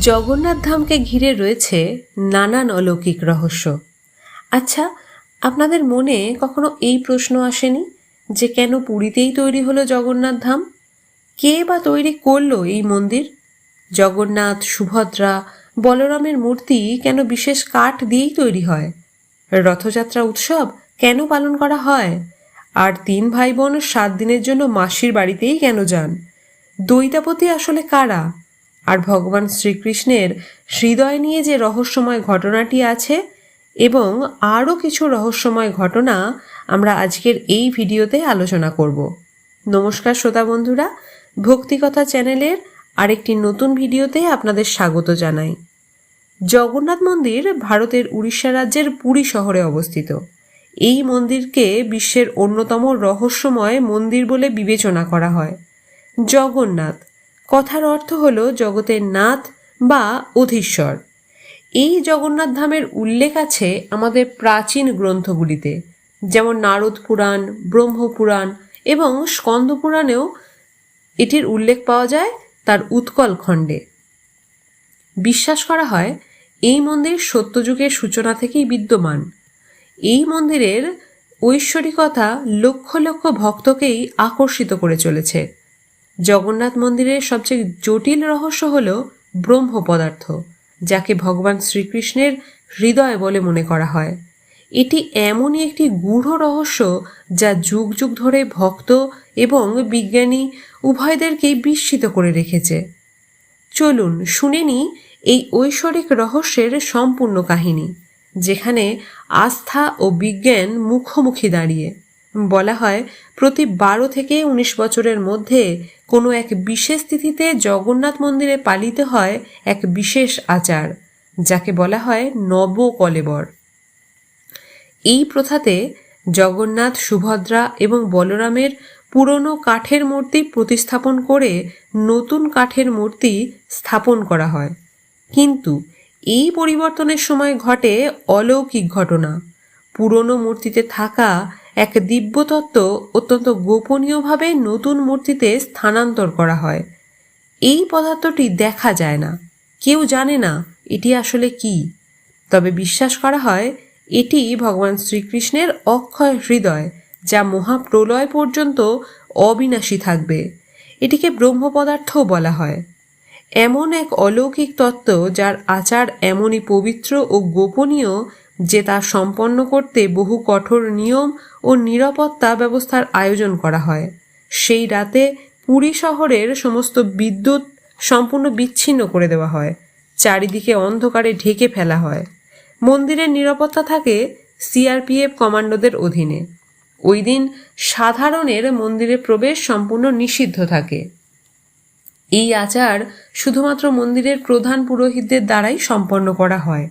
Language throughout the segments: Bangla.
জগন্নাথ ধামকে ঘিরে রয়েছে নানান অলৌকিক রহস্য। আচ্ছা আপনাদের মনে কখনো এই প্রশ্ন আসেনি যে কেন পুরীতেই তৈরি হলো জগন্নাথ ধাম? কে বা তৈরি করল এই মন্দির? জগন্নাথ, সুভদ্রা, বলরামের মূর্তি কেন বিশেষ কাঠ দিয়েই তৈরি হয়? রথযাত্রা উৎসব কেন পালন করা হয়? আর তিন ভাই বোন সাত দিনের জন্য মাসির বাড়িতেই কেন যান? দৈতাপতি আসলে কারা? আর ভগবান শ্রীকৃষ্ণের হৃদয় নিয়ে যে রহস্যময় ঘটনাটি আছে এবং আরও কিছু রহস্যময় ঘটনা আমরা আজকের এই ভিডিওতে আলোচনা করব। নমস্কার শ্রোতা বন্ধুরা ভক্তিকথা চ্যানেলের আরেকটি নতুন ভিডিওতে আপনাদের স্বাগত জানাই। জগন্নাথ মন্দির ভারতের উড়িষ্যা রাজ্যের পুরী শহরে অবস্থিত। এই মন্দিরকে বিশ্বের অন্যতম রহস্যময় মন্দির বলে বিবেচনা করা হয়। জগন্নাথ কথার অর্থ হল জগতের নাথ বা অধীশ্বর। এই জগন্নাথ ধামের উল্লেখ আছে আমাদের প্রাচীন গ্রন্থগুলিতে, যেমন নারদ পুরাণ ব্রহ্মপুরাণ এবং স্কন্দ পুরাণেও এটির উল্লেখ পাওয়া যায় তার উৎকল খণ্ডে। বিশ্বাস করা হয় এই মন্দির সত্যযুগের সূচনা থেকেই বিদ্যমান। এই মন্দিরের ঐশ্বরিকতা লক্ষ লক্ষ ভক্তকেই আকর্ষিত করে চলেছে। জগন্নাথ মন্দিরের সবচেয়ে জটিল রহস্য হল ব্রহ্ম পদার্থ, যাকে ভগবান শ্রীকৃষ্ণের হৃদয় বলে মনে করা হয়। এটি এমনই একটি গূঢ় রহস্য যা যুগ যুগ ধরে ভক্ত এবং বিজ্ঞানী উভয়দেরকেই বিস্মিত করে রেখেছে। চলুন শুনে নি এই ঐশ্বরিক রহস্যের সম্পূর্ণ কাহিনী, যেখানে আস্থা ও বিজ্ঞান মুখোমুখি দাঁড়িয়ে। বলা হয়, প্রতি বারো থেকে উনিশ বছরের মধ্যে কোনো এক বিশেষ তিথিতে জগন্নাথ মন্দিরে পালিত হয় এক বিশেষ আচার, যাকে বলা হয় নবকলেবর। এই প্রথাতে জগন্নাথ, সুভদ্রা এবং বলরামের পুরনো কাঠের মূর্তি প্রতিস্থাপন করে নতুন কাঠের মূর্তি স্থাপন করা হয়। কিন্তু এই পরিবর্তনের সময় ঘটে অলৌকিক ঘটনা। পুরনো মূর্তিতে থাকা এক দিব্যতত্ত্ব অত্যন্ত গোপনীয়ভাবে নতুন মূর্তিতে স্থানান্তর করা হয়। এই পদার্থটি দেখা যায় না। কেউ জানে না এটি আসলে কি। তবে বিশ্বাস করা হয়, এটি ভগবান শ্রীকৃষ্ণের অক্ষয় হৃদয়, যা মহাপ্রলয় পর্যন্ত অবিনাশী থাকবে। এটিকে ব্রহ্ম পদার্থও বলা হয়। এমন এক অলৌকিক তত্ত্ব যার আচার এমনই পবিত্র ও গোপনীয় যে তা সম্পন্ন করতে বহু কঠোর নিয়ম ও নিরাপত্তা ব্যবস্থার আয়োজন করা হয়। সেই রাতে পুরী শহরের সমস্ত বিদ্যুৎ সম্পূর্ণ বিচ্ছিন্ন করে দেওয়া হয়। চারিদিকে অন্ধকারে ঢেকে ফেলা হয়। মন্দিরের নিরাপত্তা থাকে সিআরপিএফ কমান্ডোদের অধীনে। ওই দিন সাধারণের মন্দিরে প্রবেশ সম্পূর্ণ নিষিদ্ধ থাকে। এই আচার শুধুমাত্র মন্দিরের প্রধান পুরোহিতদের দ্বারাই সম্পন্ন করা হয়।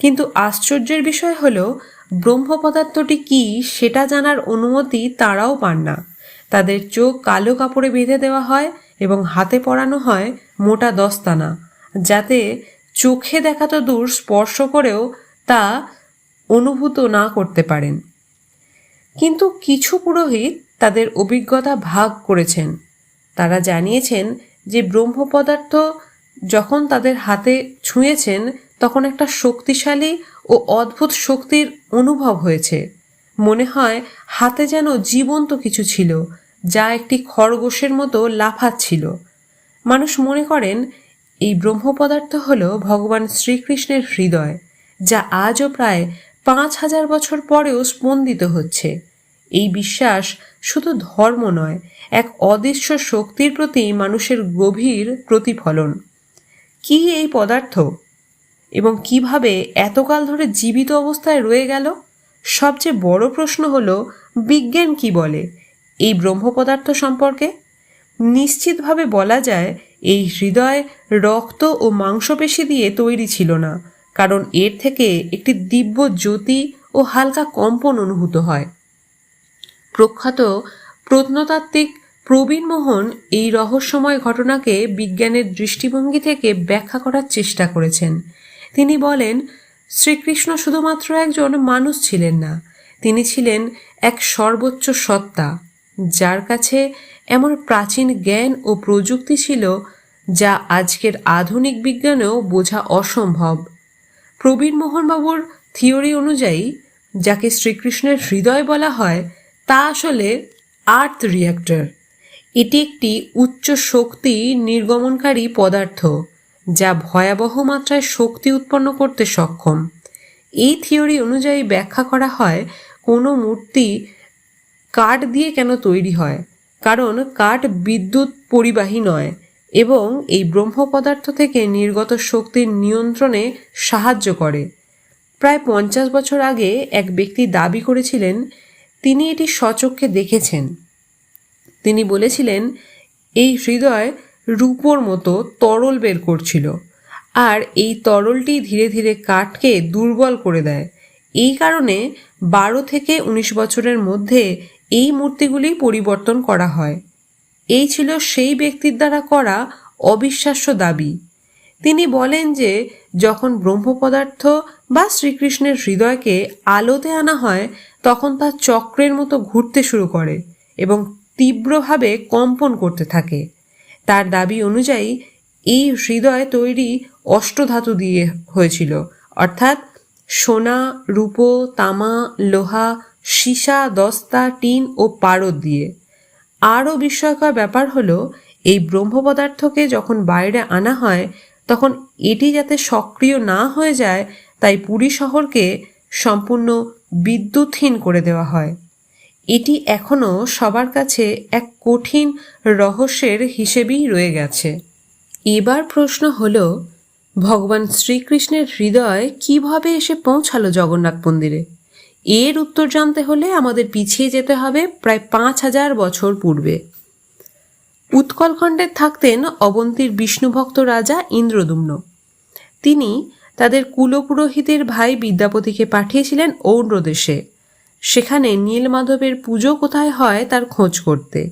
কিন্তু আশ্চর্যের বিষয় হল, ব্রহ্ম পদার্থটি কি সেটা জানার অনুমতি তারাও পান না। তাদের চোখ কালো কাপড়ে বেঁধে দেওয়া হয় এবং হাতে পরানো হয় মোটা দস্তানা, যাতে চোখে দেখা তো দূর স্পর্শ করেও তা অনুভূত না করতে পারেন। কিন্তু কিছু পুরোহিত তাদের অভিজ্ঞতা ভাগ করেছেন। তারা জানিয়েছেন যে ব্রহ্ম পদার্থ যখন তাদের হাতে ছুঁয়েছেন তখন একটা শক্তিশালী ও অদ্ভুত শক্তির অনুভব হয়েছে। মনে হয় হাতে যেন জীবন্ত কিছু ছিল, যা একটি খরগোশের মতো লাফাচ্ছিল। মানুষ মনে করেন, এই ব্রহ্ম পদার্থ হল ভগবান শ্রীকৃষ্ণের হৃদয়, যা আজও প্রায় পাঁচ হাজার বছর পরেও স্পন্দিত হচ্ছে। এই বিশ্বাস শুধু ধর্ম নয়, এক অদৃশ্য শক্তির প্রতি মানুষের গভীর প্রতিফলন। কি এই পদার্থ? এবং কীভাবে এতকাল ধরে জীবিত অবস্থায় রয়ে গেল? সবচেয়ে বড় প্রশ্ন হলো, বিজ্ঞান কি বলে? এই ব্রহ্ম পদার্থ সম্পর্কে? নিশ্চিতভাবে বলা যায়, এই হৃদয় রক্ত ও মাংসপেশি দিয়ে তৈরি ছিল না, কারণ এর থেকে একটি দিব্য জ্যোতি ও হালকা কম্পন অনুভূত হয়। প্রখ্যাত প্রত্নতাত্ত্বিক প্রবীণ মোহন এই রহস্যময় ঘটনাকে বিজ্ঞানের দৃষ্টিভঙ্গি থেকে ব্যাখ্যা করার চেষ্টা করেছেন। তিনি বলেন, শ্রীকৃষ্ণ শুধুমাত্র একজন মানুষ ছিলেন না, তিনি ছিলেন এক সর্বোচ্চ সত্তা, যার কাছে এমন প্রাচীন জ্ঞান ও প্রযুক্তি ছিল যা আজকের আধুনিক বিজ্ঞানেও বোঝা অসম্ভব। প্রবীণ মোহনবাবুর থিওরি অনুযায়ী, যাকে শ্রীকৃষ্ণের হৃদয় বলা হয়, তা আসলে আর্থ রিয়াক্টর এটি একটি উচ্চ শক্তি নির্গমনকারী পদার্থ। যা ভয়াবহ মাত্রায় শক্তি উৎপন্ন করতে সক্ষম। এই থিওরি অনুযায়ী ব্যাখ্যা করা হয়, কোনো মূর্তি কাঠ দিয়ে কেন তৈরি হয়? কারণ কাঠ বিদ্যুৎ পরিবাহী নয় এবং এই ব্রহ্ম পদার্থ থেকে নির্গত শক্তির নিয়ন্ত্রণে সাহায্য করে। প্রায় পঞ্চাশ বছর আগে এক ব্যক্তি দাবি করেছিলেন, তিনি এটি সচক্ষে দেখেছেন। তিনি বলেছিলেন, এই হৃদয় রূপোর মতো তরল বের করছিল। আর এই তরলটি ধীরে ধীরে কাঠকে দুর্বল করে দেয়। এই কারণে বারো থেকে উনিশ বছরের মধ্যে এই মূর্তিগুলি পরিবর্তন করা হয়। এই ছিল সেই ব্যক্তির দ্বারা করা অবিশ্বাস্য দাবি। তিনি বলেন যে, যখন ব্রহ্ম পদার্থ বা শ্রীকৃষ্ণের হৃদয়কে আলোতে আনা হয়, তখন তা চক্রের মতো ঘুরতে শুরু করে এবং তীব্রভাবে কম্পন করতে থাকে। তার দাবি অনুযায়ী, এই হৃদয় তৈরি অষ্টধাতু দিয়ে হয়েছিল। অর্থাৎ সোনা, রূপো, তামা, লোহা, সীসা, দস্তা, টিন ও পারদ দিয়ে। আরও বিস্ময়কর ব্যাপার হলো, এই ব্রহ্ম পদার্থকে যখন বাইরে আনা হয়, তখন এটি যাতে সক্রিয় না হয়ে যায়, তাই পুরী শহরকে সম্পূর্ণ বিদ্যুৎহীন করে দেওয়া হয়। এটি এখনও সবার কাছে এক কঠিন রহস্যের হিসেবেই রয়ে গেছে। এবার প্রশ্ন হল, ভগবান শ্রীকৃষ্ণের হৃদয় কীভাবে এসে পৌঁছালো জগন্নাথ মন্দিরে? এর উত্তর জানতে হলে আমাদের পিছিয়ে যেতে হবে প্রায় পাঁচ হাজার বছর পূর্বে। উৎকলখণ্ডে থাকতেন অবন্তীর বিষ্ণুভক্ত রাজা ইন্দ্রদুম্ন। তিনি তাদের কুলপুরোহিতের ভাই বিদ্যাপতিকে পাঠিয়েছিলেন ঔন্দ্রদেশে। সেখানে নীলমাধবের পুজো কোথায় হয় তার খোঁজ করতে।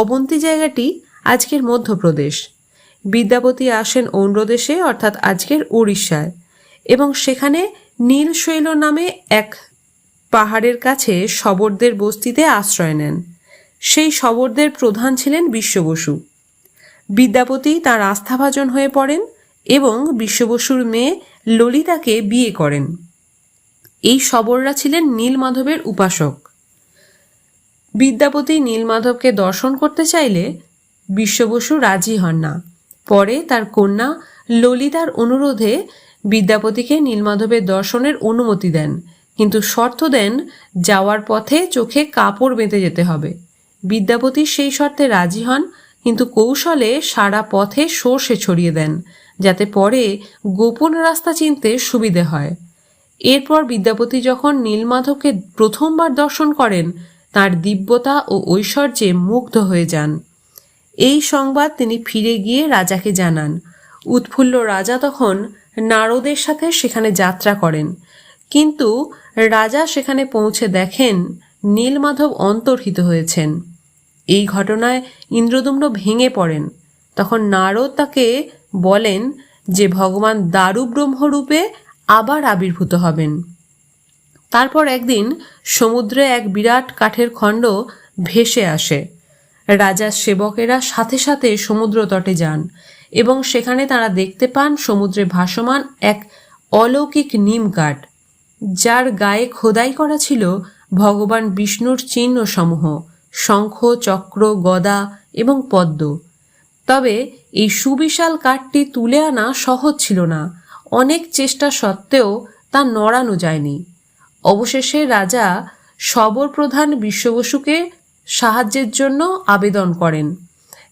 অবন্তী জায়গাটি আজকের মধ্যপ্রদেশ। বিদ্যাপতি আসেন ঔন্দ্রদেশে অর্থাৎ আজকের উড়িষ্যায়। এবং সেখানে নীলশৈল নামে এক পাহাড়ের কাছে শবরদের বস্তিতে আশ্রয় নেন। সেই শবরদের প্রধান ছিলেন বিশ্ববসু। বিদ্যাপতি তার আস্থাভাজন হয়ে পড়েন এবং বিশ্ববসুর মেয়ে ললিতাকে বিয়ে করেন। এই শবররা ছিলেন নীলমাধবের উপাসক। বিদ্যাপতি নীলমাধবকে দর্শন করতে চাইলে বিশ্ববসু রাজি হন না। পরে তার কন্যা ললিতার অনুরোধে বিদ্যাপতিকে নীলমাধবের দর্শনের অনুমতি দেন, কিন্তু শর্ত দেন যাওয়ার পথে চোখে কাপড় বেঁধে যেতে হবে। বিদ্যাপতি সেই শর্তে রাজি হন, কিন্তু কৌশলে সারা পথে সর্ষে ছড়িয়ে দেন, যাতে পরে গোপন রাস্তা চিনতে সুবিধে হয়। এরপর বিদ্যাপতি যখন নীলমাধবকে প্রথমবার দর্শন করেন, তার দিব্যতা ও ঐশ্বর্যে মুগ্ধ হয়ে যান। এই সংবাদ তিনি ফিরে গিয়ে রাজাকে জানান। উৎফুল্ল রাজা তখন নারদের সাথে সেখানে যাত্রা করেন। কিন্তু রাজা সেখানে পৌঁছে দেখেন নীলমাধব অন্তর্হিত হয়েছেন। এই ঘটনায় ইন্দ্রদুম্ন ভেঙে পড়েন। তখন নারদ তাকে বলেন যে, ভগবান দারু ব্রহ্মরূপে আবার আবির্ভূত হবেন। তারপর একদিন সমুদ্রে এক বিরাট কাঠের খণ্ড ভেসে আসে। রাজার সেবকেরা সাথে সাথে সমুদ্র তটে যান এবং সেখানে তারা দেখতে পান সমুদ্রে ভাসমান এক অলৌকিক নিম কাঠ, যার গায়ে খোদাই করা ছিল ভগবান বিষ্ণুর চিহ্ন সমূহ শঙ্খ, চক্র, গদা এবং পদ্ম। তবে এই সুবিশাল কাঠটি তুলে আনা সহজ ছিল না। অনেক চেষ্টা সত্ত্বেও তা নড়ানো যায়নি। অবশেষে রাজা সবর প্রধান বিশ্ববসুকে সাহায্যের জন্য আবেদন করেন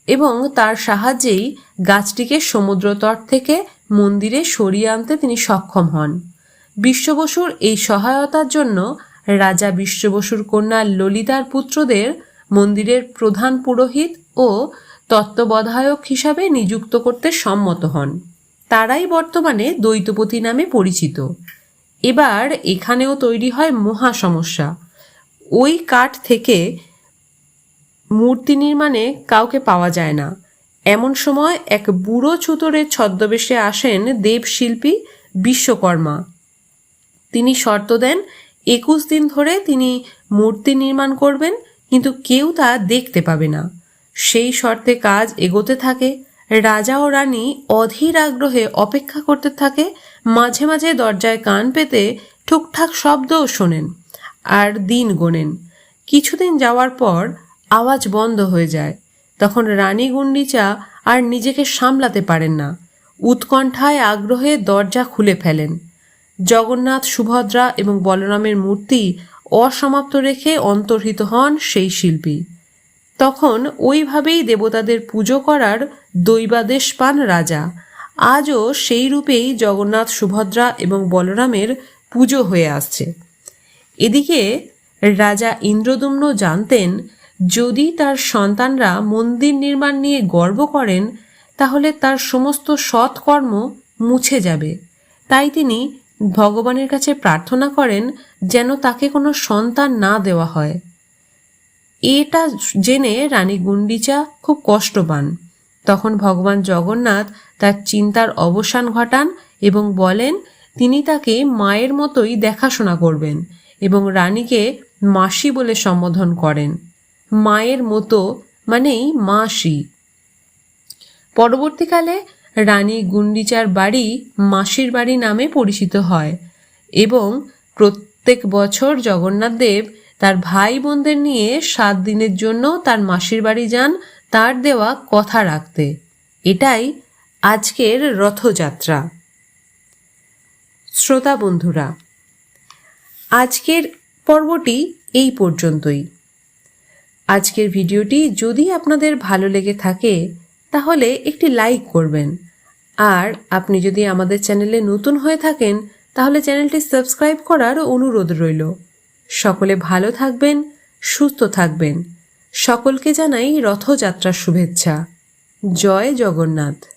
এবং তার সাহায্যেই গাছটিকে সমুদ্রতট থেকে মন্দিরে সরিয়ে আনতে তিনি সক্ষম হন। বিশ্ববসুর এই সহায়তার জন্য রাজা বিশ্ববসুর কন্যা ললিতার পুত্রদের মন্দিরের প্রধান পুরোহিত ও তত্ত্ববধায়ক হিসাবে নিযুক্ত করতে সম্মত হন। তারাই বর্তমানে দ্বৈতপতি নামে পরিচিত। এবার এখানেও তৈরি হয় মহা সমস্যা। ওই কাঠ থেকে মূর্তি নির্মাণে কাউকে পাওয়া যায় না। এমন সময় এক বুড়ো ছুতরের ছদ্মবেশে আসেন দেবশিল্পী বিশ্বকর্মা। তিনি শর্ত দেন, একুশ দিন ধরে তিনি মূর্তি নির্মাণ করবেন, কিন্তু কেউ তা দেখতে পাবে না। সেই শর্তে কাজ এগোতে থাকে। রাজা ও রানী অধীর আগ্রহে অপেক্ষা করতে থাকে, মাঝে মাঝে দরজায় কান পেতে ঠুকঠাক শব্দও শোনেন আর দিন গোনেন। কিছুদিন যাওয়ার পর আওয়াজ বন্ধ হয়ে যায়। তখন রানী গুন্ডিচা আর নিজেকে সামলাতে পারেন না। উৎকণ্ঠায় আগ্রহে দরজা খুলে ফেলেন। জগন্নাথ, সুভদ্রা এবং বলরামের মূর্তি অসমাপ্ত রেখে অন্তর্হিত হন সেই শিল্পী। তখন ওইভাবেই দেবতাদের পুজো করার দৈবাদেশ পান রাজা। আজও সেই রূপেই জগন্নাথ সুভদ্রা এবং বলরামের পুজো হয়ে আসছে। এদিকে রাজা ইন্দ্রদুম্ন জানতেন, যদি তার সন্তানরা মন্দির নির্মাণ নিয়ে গর্ব করেন, তাহলে তার সমস্ত সৎকর্ম মুছে যাবে। তাই তিনি ভগবানের কাছে প্রার্থনা করেন যেন তাকে কোনো সন্তান না দেওয়া হয়। এটা জেনে রানী গুন্ডিচা খুব কষ্ট পান। তখন ভগবান জগন্নাথ তার চিন্তার অবসান ঘটান এবং বলেন, তিনি তাকে মায়ের মতোই দেখাশোনা করবেন এবং রানীকে মাসি বলে সম্বোধন করেন। মায়ের মতো মানেই মাসি। পরবর্তীকালে রানী গুন্ডিচার বাড়ি মাসির বাড়ি নামে পরিচিত হয় এবং প্রত্যেক বছর জগন্নাথ দেব তার ভাই বোনদের নিয়ে সাত দিনের জন্য তার মাসির বাড়ি যান তার দেওয়া কথা রাখতে। এটাই আজকের রথযাত্রা। শ্রোতা বন্ধুরা, আজকের পর্বটি এই পর্যন্তই। আজকের ভিডিওটি যদি আপনাদের ভালো লেগে থাকে, তাহলে একটি লাইক করবেন। আর আপনি যদি আমাদের চ্যানেলে নতুন হয়ে থাকেন, তাহলে চ্যানেলটি সাবস্ক্রাইব করার অনুরোধ রইল। সকলে ভালো থাকবেন, সুস্থ থাকবেন। সকলকে জানাই রথযাত্রার শুভেচ্ছা। জয় জগন্নাথ।